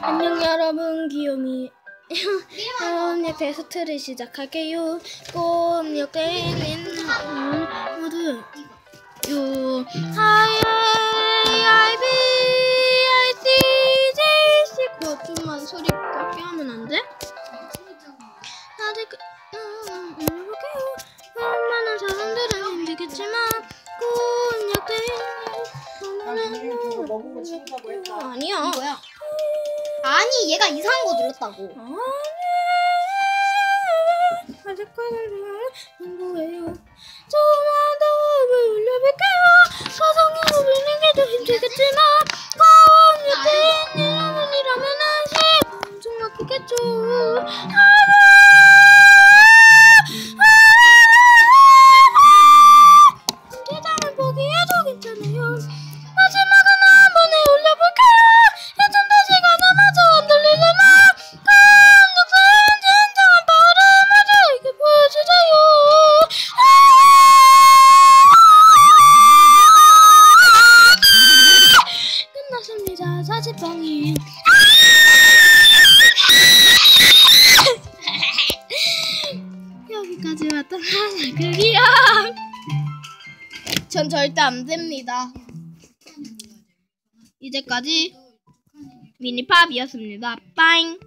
안녕 여러분 귀요미 오늘 베스트를 시작할게요 꼼역 게임은 모두 요 하이 아이 비 아이티 제이씨 그거 좀만 소리 작게 하면 안 돼? 아직 음, 해볼게 먹은 거 치운다고 했다. 아니야 뭐야? 아니 얘가 이상한 거 들었다고. 아니야 아직까지는 행복해요 조금만 더 올려볼게요 가성으로 밀는 게 더 힘들겠지만 꼭 옆에 있는 여러분이라면 한시 엄청 아프겠죠 사지방이 여기까지 왔던 하나 그기야 전 절대 안 됩니다. 이제까지 미니팝이었습니다. 빠잉.